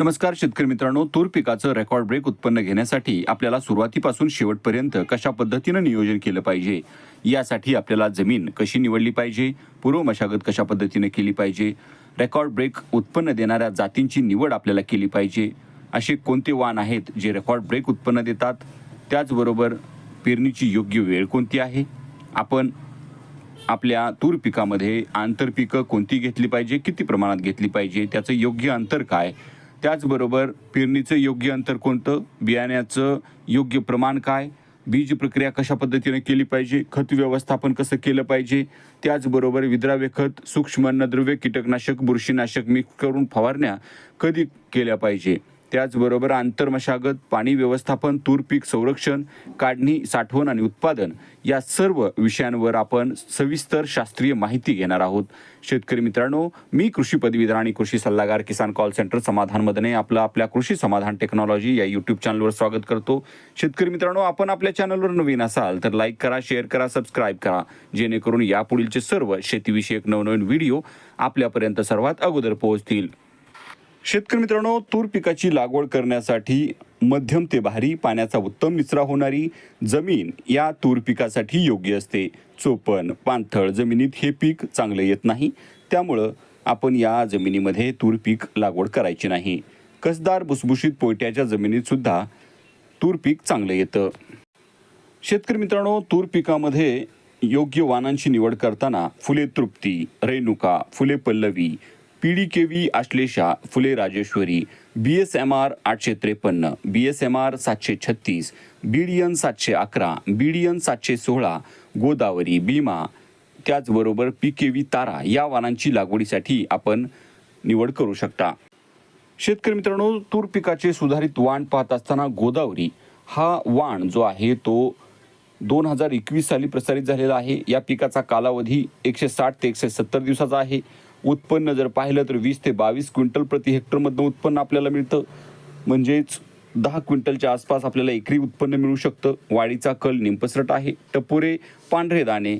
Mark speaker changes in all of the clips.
Speaker 1: नमस्कार शेतकरी मित्रांनो. तूर पिकाचं रेकॉर्ड ब्रेक उत्पन्न घेण्यासाठी आपल्याला सुरुवातीपासून शेवटपर्यंत कशा पद्धतीनं नियोजन केलं पाहिजे? यासाठी आपल्याला जमीन कशी निवडली पाहिजे? पूर्व मशागत कशा पद्धतीने केली पाहिजे? रेकॉर्ड ब्रेक उत्पन्न देणाऱ्या जातींची निवड आपल्याला केली पाहिजे. असे कोणते वाण आहेत जे रेकॉर्ड ब्रेक उत्पन्न देतात? त्याचबरोबर पेरणीची योग्य वेळ कोणती आहे? आपण आपल्या तूर पिकामध्ये आंतरपिकं कोणती घेतली पाहिजे? किती प्रमाणात घेतली पाहिजे? त्याचं योग्य अंतर काय? त्याचबरोबर पेरणीचं योग्य अंतर कोणतं? बियाण्याचं योग्य प्रमाण काय? बीज प्रक्रिया कशा पद्धतीने केली पाहिजे? खत व्यवस्थापन कसं केलं पाहिजे? त्याचबरोबर विद्राव्य खत सूक्ष्म अन्नद्रव्य कीटकनाशक बुरशीनाशक मिक्स करून फवारण्या कधी केल्या पाहिजे? त्याचबरोबर आंतरमशागत पाणी व्यवस्थापन तूर पीक संरक्षण काढणी साठवण आणि उत्पादन या सर्व विषयांवर आपण सविस्तर शास्त्रीय माहिती घेणार आहोत. शेतकरी मित्रांनो मी कृषी पदवीधर आणि कृषी सल्लागार किसान कॉल सेंटर समाधान मदने आपलं आपल्या कृषी समाधान टेक्नॉलॉजी या यूट्यूब चॅनलवर स्वागत करतो. शेतकरी मित्रांनो आपण आपल्या चॅनलवर नवीन असाल तर लाईक करा शेअर करा सबस्क्राईब करा. जेणेकरून यापुढीलचे सर्व शेतीविषयक नवनवीन व्हिडिओ आपल्यापर्यंत सर्वात अगोदर पोहोचतील. शेतकरी मित्रांनो तूर पिकाची लागवड करण्यासाठी मध्यम ते भारी पाण्याचा उत्तम निचरा होणारी जमीन या तूर पिकासाठी योग्य असते. चोपण पाणथळ जमिनीत हे पीक चांगलं येत नाही. त्यामुळं आपण या जमिनीमध्ये तूर पीक लागवड करायची नाही. कसदार भुसभुशीत पोयट्याच्या जमिनीत सुद्धा तूर पीक चांगलं येतं. शेतकरी मित्रांनो तूर पिकामध्ये योग्य वाणांची निवड करताना Phule Trupti Renuka Phule Pallavi P D K V Ashlesha Phule Rajeshwari B S M R आठशे त्रेपन्न बी एस एम आर सातशे छत्तीस बी डी एन सातशे अकरा बी डी एन सातशे सोळा गोदावरी भीमा त्याचबरोबर पी के व्ही तारा या वाणांची लागवडीसाठी आपण निवड करू शकता. शेतकरी मित्रांनो तूर पिकाचे सुधारित वाण पाहत असताना गोदावरी हा वाण जो आहे तो दोन हजार एकवीस साली प्रसारित झालेला आहे. या पिकाचा कालावधी एकशे साठ ते एकशे सत्तर दिवसाचा आहे. उत्पन्न जर पाहिलं तर वीस ते बावीस क्विंटल प्रति हेक्टरमधनं उत्पन्न आपल्याला मिळतं. म्हणजेच दहा क्विंटलच्या आसपास आपल्याला एकरी उत्पन्न मिळू शकतं. वाढीचा कल निंपसरट आहे. टपोरे पांढरे दाणे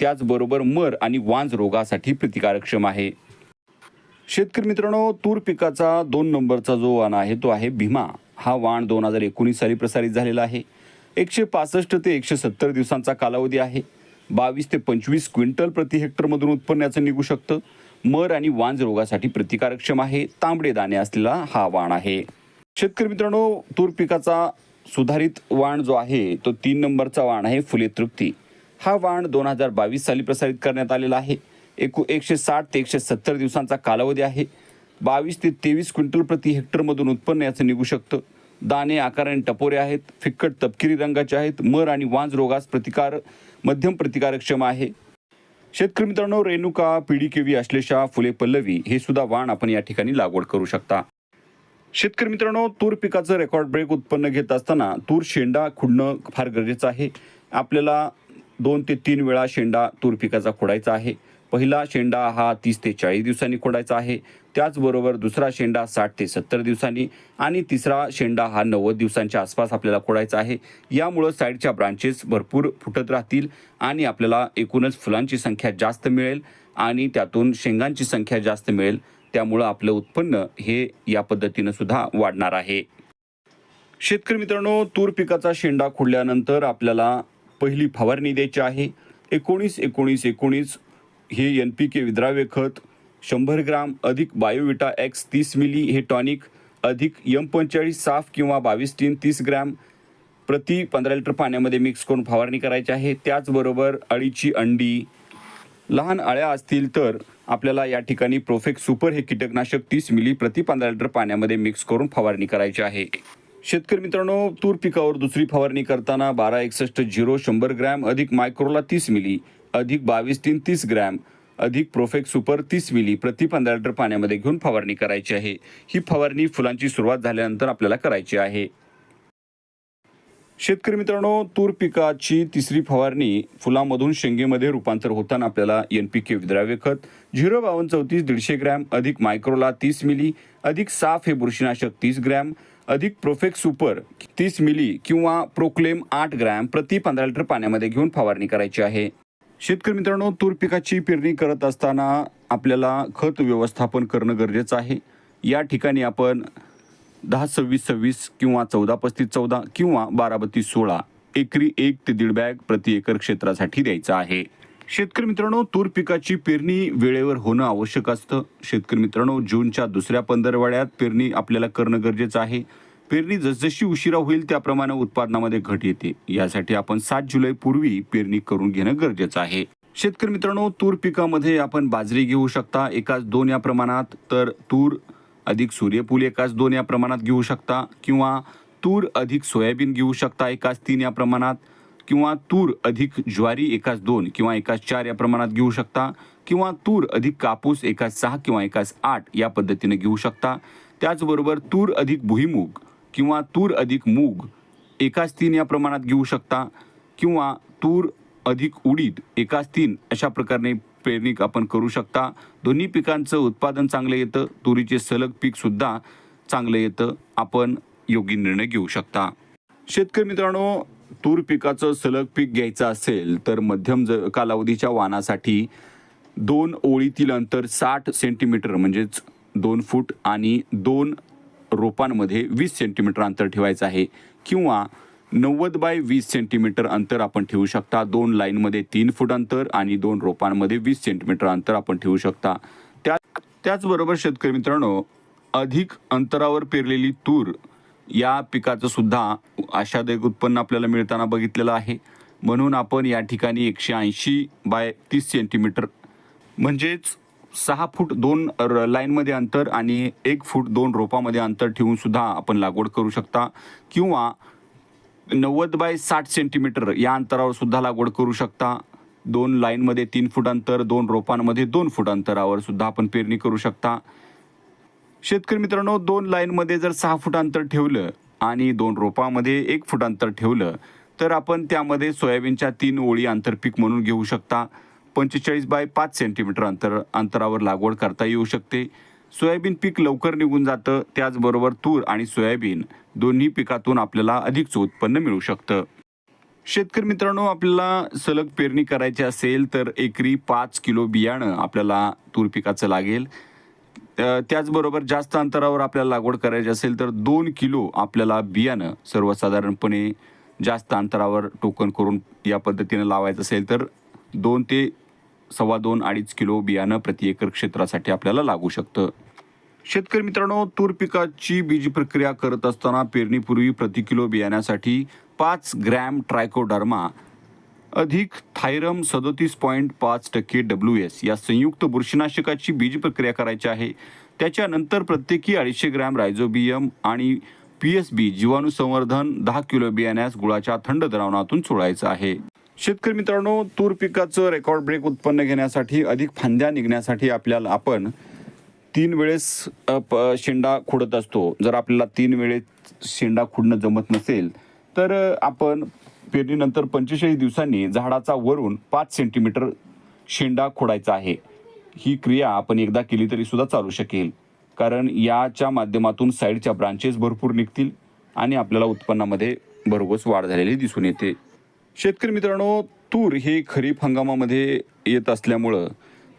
Speaker 1: त्याचबरोबर मर आणि वांज रोगासाठी प्रतिकारक्षम आहे. शेतकरी मित्रांनो तूर पिकाचा दोन नंबरचा जो वाण आहे तो आहे भीमा. हा वाण दोन हजार एकोणीस साली प्रसारित झालेला आहे. एकशे पासष्ट ते एकशे सत्तर दिवसांचा कालावधी आहे. बावीस ते पंचवीस क्विंटल प्रति हेक्टरमधून उत्पन्नाचं निघू शकतं. मर आणि वांज रोगासाठी प्रतिकारक्षम आहे. तांबडे दाणे असलेला हा वाण आहे. शेतकरी मित्रांनो तूर पिकाचा सुधारित वाण जो आहे तो तीन नंबरचा वाण आहे फुले तृप्ती. हा वाण दोन हजार बावीस साली प्रसारित करण्यात आलेला आहे. एकू एकशे साठ ते एकशे सत्तर दिवसांचा कालावधी आहे. बावीस ते तेवीस क्विंटल प्रति हेक्टरमधून उत्पन्न याचं निघू शकतं. दाणे आकाराने टपोरे आहेत. फिक्कट तपकिरी रंगाचे आहेत. मर आणि वांज रोगास प्रतिकार मध्यम प्रतिकारक्षम आहे. शेतकरी मित्रांनो रेणुका पिढी केवी अश्लेषा फुले पल्लवी हे सुद्धा वाण आपण या ठिकाणी लागवड करू शकता. शेतकरी मित्रांनो तूर पिकाचं रेकॉर्ड ब्रेक उत्पन्न घेत असताना तूर शेंडा खुडणं फार गरजेचं आहे. आपल्याला दोन ते तीन वेळा शेंडा तूर पिकाचा खोडायचा आहे. पहिला शेंडा हा तीस ते चाळीस दिवसांनी खोडायचा आहे. त्याचबरोबर दुसरा शेंडा साठ ते सत्तर दिवसांनी आणि तिसरा शेंडा हा नव्वद दिवसांच्या आसपास आपल्याला खोडायचा आहे. यामुळं साईडच्या ब्रांचेस भरपूर फुटत राहतील आणि आपल्याला एकूणच फुलांची संख्या जास्त मिळेल आणि त्यातून शेंगांची संख्या जास्त मिळेल. त्यामुळं आपलं उत्पन्न हे या पद्धतीनं सुद्धा वाढणार आहे. शेतकरी मित्रांनो तूर पिकाचा शेंडा खोडल्यानंतर आपल्याला पहिली फवारणी द्यायची आहे. एकोणीस एकोणीस एकोणीस हे एन पी के विद्राव्य खत शंभर ग्राम अधिक बायोविटा एक्स तीस मिली हे टॉनिक अधिक यम पंचेचाळीस साफ किंवा बावीस टीन तीस ग्रॅम प्रति पंधरा लिटर पाण्यामध्ये मिक्स करून फवारणी करायची आहे. त्याचबरोबर अळीची अंडी. लहान अळ्या असतील तर आपल्याला या ठिकाणी प्रोफेक्ट सुपर हे कीटकनाशक तीस मिली प्रति पंधरा लिटर पाण्यामध्ये मिक्स करून फवारणी करायची आहे. शेतकरी मित्रांनो तूर पिकावर दुसरी फवारणी करताना बारा एकसष्ट झिरो शंभर ग्रॅम अधिक मायक्रोला तीस मिली अधिक बावीस तीन तीस ग्रॅम अधिक प्रोफेक्ट सुपर तीस मिली प्रति पंधरा लिटर पाण्यामध्ये घेऊन फवारणी करायची आहे. ही फवारणी फुलांची सुरुवात झाल्यानंतर आपल्याला करायची आहे. शेतकरी मित्रांनो तूर पिकाची तिसरी फवारणी फुलामधून शेंगेमध्ये रूपांतर होताना आपल्याला एन पी के विद्राव्य खत झिरो बावन्न चौतीस दीडशे ग्रॅम अधिक मायक्रोला तीस मिली अधिक साफ हे बुरशीनाशक तीस ग्रॅम अधिक प्रोफेक्ट सुपर तीस मिली किंवा प्रोक्लेम आठ ग्रॅम प्रति पंधरा लिटर पाण्यामध्ये घेऊन फवारणी करायची आहे. शेतकरी मित्रांनो तूर पिकाची पेरणी करत असताना आपल्याला खत व्यवस्थापन करणं गरजेचं आहे. या ठिकाणी आपण दहा सव्वीस सव्वीस किंवा चौदा पस्तीस चौदा किंवा बारा बत्तीस सोळा एकरी एक ते दीड बॅग प्रति एकर क्षेत्रासाठी द्यायचं आहे. शेतकरी मित्रांनो तूर पिकाची पेरणी वेळेवर होणं आवश्यक असतं. शेतकरी मित्रांनो जूनच्या दुसऱ्या पंधरवाड्यात पेरणी आपल्याला करणं गरजेचं आहे. पेरणी जसजशी उशिरा होईल त्याप्रमाणे उत्पादनामध्ये घट येते. यासाठी आपण सात जुलै पूर्वी पेरणी करून घेणं गरजेचं आहे. शेतकरी मित्रांनो तूर पिकामध्ये आपण बाजरी घेऊ शकता एकाच दोन या प्रमाणात तर तूर अधिक सूर्यफूल एकाच दोन या प्रमाणात घेऊ शकता किंवा तूर अधिक सोयाबीन घेऊ शकता एकाच तीन या प्रमाणात किंवा तूर अधिक ज्वारी एकाच दोन किंवा एकाच चार या प्रमाणात घेऊ शकता किंवा तूर अधिक कापूस एकाच सहा किंवा एकाच आठ या पद्धतीने घेऊ शकता. त्याचबरोबर तूर अधिक भुईमूग किंवा तूर अधिक मूग एकाच तीन या प्रमाणात घेऊ शकता किंवा तूर अधिक उडीद एकाच तीन अशा प्रकारे पेरणी आपण करू शकता. दोन्ही पिकांचं उत्पादन चांगलं येतं तुरीचे सलग पीकसुद्धा चांगलं येतं आपण योग्य निर्णय घेऊ शकता. शेतकरी मित्रांनो तूर पिकाचं सलग पीक घ्यायचं असेल तर मध्यम ज कालावधीच्या वाहनासाठी दोन ओळीतील अंतर साठ सेंटीमीटर म्हणजेच दोन फूट आणि दोन रोपांमध्ये वीस सेंटीमीटर अंतर ठेवायचं आहे किंवा नव्वद बाय वीस सेंटीमीटर अंतर आपण ठेवू शकता. दोन लाईनमध्ये तीन फूट अंतर आणि दोन रोपांमध्ये वीस सेंटीमीटर अंतर आपण ठेवू शकता. त्या त्याचबरोबर शेतकरी मित्रांनो अधिक अंतरावर पेरलेली तूर या पिकाचं सुद्धा आशादायक उत्पन्न आपल्याला मिळताना बघितलेलं आहे. म्हणून आपण या ठिकाणी एकशे ऐंशी बाय तीस सेंटीमीटर म्हणजेच सहा फूट दोन र- लाईनमध्ये अंतर आणि एक फूट दोन रोपामध्ये अंतर ठेवून सुद्धा आपण लागवड करू शकता किंवा नव्वद बाय साठ सेंटीमीटर या अंतरावर सुद्धा लागवड करू शकता. दोन लाईनमध्ये तीन फूट अंतर दोन रोपांमध्ये दोन फूट अंतरावर सुद्धा आपण पेरणी करू शकता. शेतकरी मित्रांनो दोन लाईनमध्ये जर सहा फूट अंतर ठेवलं आणि दोन रोपामध्ये एक फूट अंतर ठेवलं तर आपण त्यामध्ये सोयाबीनच्या तीन ओळी आंतरपीक म्हणून घेऊ शकता. पंचेचाळीस बाय पाच सेंटीमीटर अंतर अंतरावर लागवड करता येऊ शकते. सोयाबीन पीक लवकर निघून जातं त्याचबरोबर तूर आणि सोयाबीन दोन्ही पिकातून आपल्याला अधिकचं उत्पन्न मिळू शकतं. शेतकरी मित्रांनो आपल्याला सलग पेरणी करायची असेल तर एकरी पाच किलो बियाणं आपल्याला तूर पिकाचं लागेल. त्याचबरोबर जास्त अंतरावर आपल्याला लागवड करायची असेल तर दोन किलो आपल्याला बियाणं सर्वसाधारणपणे जास्त अंतरावर टोकन करून या पद्धतीनं लावायचं असेल तर दोन ते सव्वा दोन अडीच किलो बियाणं प्रति एकर क्षेत्रासाठी आपल्याला लागू शकतं. शेतकरी मित्रांनो तूर पिकाची बीज प्रक्रिया करत असताना पेरणीपूर्वी प्रति किलो बियाण्यासाठी पाच ग्रॅम ट्रायकोडर्मा अधिक थायरम सदोतीस पॉईंट पाच टक्के डब्ल्यू एस या संयुक्त बुरशीनाशकाची बीज प्रक्रिया करायची आहे. त्याच्यानंतर प्रत्येकी अडीचशे ग्रॅम रायझोबियम आणि पी एस बी जीवाणू संवर्धन दहा किलो बियाण्यास गुळाच्या थंड द्रावणातून सोडायचं आहे. शेतकरी मित्रांनो तूर पिकाचं रेकॉर्ड ब्रेक उत्पन्न घेण्यासाठी अधिक फांद्या निघण्यासाठी आपल्याला आपण तीन वेळेस प- शेंडा खुडत असतो. जर आपल्याला तीन वेळेस शेंडा खुडणं जमत नसेल तर आपण पेरणीनंतर पंचेचाळीस दिवसांनी झाडाचा वरून पाच सेंटीमीटर शेंडा खोडायचा आहे. ही क्रिया आपण एकदा केली तरी सुद्धा चालू शकेल. कारण याच्या माध्यमातून साईडच्या ब्रांचेस भरपूर निघतील आणि आपल्याला उत्पन्नामध्ये भरघोस वाढ झालेली दिसून येते. शेतकरी मित्रांनो तूर हे खरीप हंगामामध्ये येत असल्यामुळं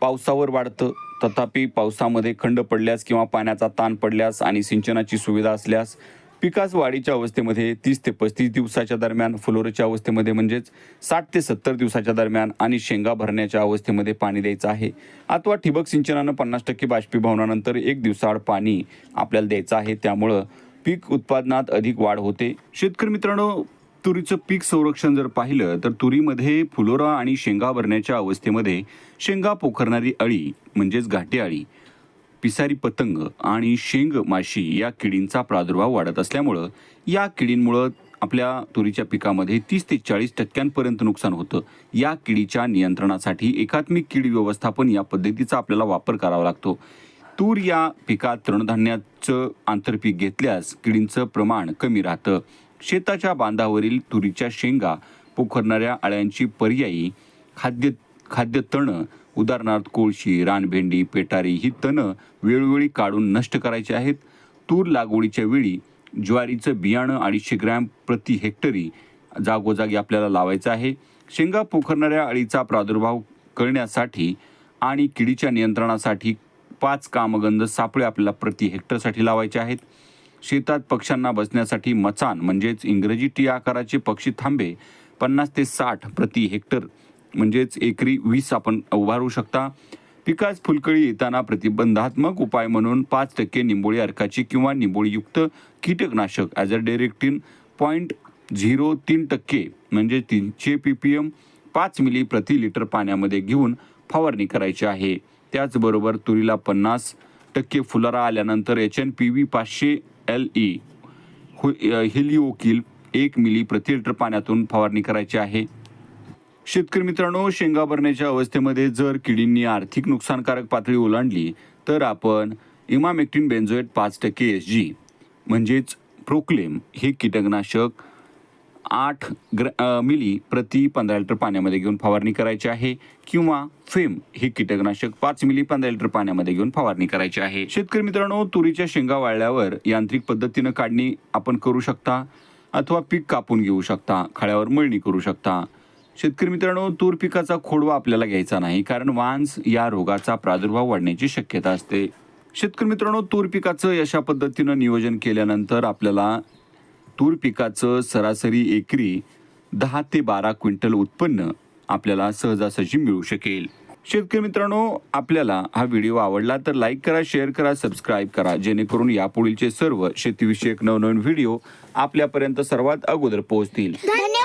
Speaker 1: पावसावर वाढतं. तथापि पावसामध्ये खंड पडल्यास किंवा पाण्याचा ताण पडल्यास आणि सिंचनाची सुविधा असल्यास पिकास वाढीच्या अवस्थेमध्ये तीस ते पस्तीस दिवसाच्या दरम्यान फुलोरीच्या अवस्थेमध्ये म्हणजेच साठ ते सत्तर दिवसाच्या दरम्यान आणि शेंगा भरण्याच्या अवस्थेमध्ये पाणी द्यायचं आहे. अथवा ठिबक सिंचनानं पन्नास टक्के बाष्पीभवनानंतर एक दिवसाआड पाणी आपल्याला द्यायचं आहे. त्यामुळं पीक उत्पादनात अधिक वाढ होते. शेतकरी मित्रांनो तुरीचं पीक संरक्षण जर पाहिलं तर तुरीमध्ये फुलोरा आणि शेंगा भरण्याच्या अवस्थेमध्ये शेंगा पोखरणारी अळी म्हणजेच घाटे अळी पिसारी पतंग आणि शेंग माशी या किडींचा प्रादुर्भाव वाढत असल्यामुळं या किडींमुळं आपल्या तुरीच्या पिकामध्ये तीस ते चाळीस टक्क्यांपर्यंत नुकसान होतं. या किडीच्या नियंत्रणासाठी एकात्मिक कीड व्यवस्थापन या पद्धतीचा आपल्याला वापर करावा लागतो. तूर या पिकात तृणधान्याचं आंतरपीक घेतल्यास किडींचं प्रमाण कमी राहतं. शेताच्या बांधावरील तुरीच्या शेंगा पोखरणाऱ्या अळ्यांची पर्यायी खाद्य खाद्य तणं उदाहरणार्थ कोळशी रानभेंडी पेटारी ही तणं वेळोवेळी काढून नष्ट करायची आहेत. तूर लागवडीच्या वेळी ज्वारीचं बियाणं अडीचशे ग्रॅम प्रति हेक्टरी जागोजागी आपल्याला लावायचं आहे. शेंगा पोखरणाऱ्या अळीचा प्रादुर्भाव करण्यासाठी आणि किडीच्या नियंत्रणासाठी पाच कामगंध सापळे आपल्याला प्रति हेक्टरसाठी लावायचे आहेत. शेतात पक्ष्यांना बसण्यासाठी मचान म्हणजेच इंग्रजी टी आकाराचे पक्षी थांबे पन्नास ते साठ प्रति हेक्टर म्हणजेच एकरी वीस आपण उभारू शकता. पिकास फुलकळी येताना प्रतिबंधात्मक उपाय म्हणून पाच टक्के निंबोळी अर्काची किंवा निंबोळीयुक्त कीटकनाशक azadirachtin point zero तीन टक्के म्हणजे तीनशे पी पी एम पाच मिली प्रति लिटर पाण्यामध्ये घेऊन फवारणी करायची आहे. त्याचबरोबर तुरीला पन्नास टक्के फुलारा आल्यानंतर एच एन पी व्ही पाचशे एल ई हिलिओकिल एक मिली प्रति लिटर पाण्यातून फवारणी करायची आहे. शेतकरी मित्रांनो शेंगा भरण्याच्या अवस्थेमध्ये जर किडींनी आर्थिक नुकसानकारक पातळी ओलांडली तर आपण इमामेक्टिन बेन्झोएट पाच टक्के एस जी म्हणजेच प्रोक्लेम हे कीटकनाशक आठ ग्र मिली प्रति पंधरा लिटर पाण्यामध्ये घेऊन फवारणी करायची आहे किंवा फेम हे कीटकनाशक पाच मिली पंधरा लिटर पाण्यामध्ये घेऊन फवारणी करायची आहे. शेतकरी मित्रांनो तुरीच्या शेंगा वाळल्यावर यांत्रिक पद्धतीनं काढणी आपण करू शकता अथवा पीक कापून घेऊ शकता खळ्यावर मळणी करू शकता. शेतकरी मित्रांनो तूर पिकाचा खोडवा आपल्याला घ्यायचा नाही कारण वांस या रोगाचा प्रादुर्भाव वाढण्याची शक्यता असते. शेतकरी मित्रांनो तूर पिकाचं अशा पद्धतीनं नियोजन केल्यानंतर आपल्याला तूर पिकाचं सरासरी एकरी दहा ते बारा क्विंटल उत्पन्न आपल्याला सहजासहजी मिळू शकेल. शेतकरी मित्रांनो आपल्याला हा व्हिडिओ आवडला तर लाईक करा शेअर करा सबस्क्राईब करा जेणेकरून यापुढीलचे सर्व शेतीविषयक नवनवीन व्हिडिओ आपल्यापर्यंत सर्वात अगोदर पोहोचतील.
Speaker 2: धन्यवाद!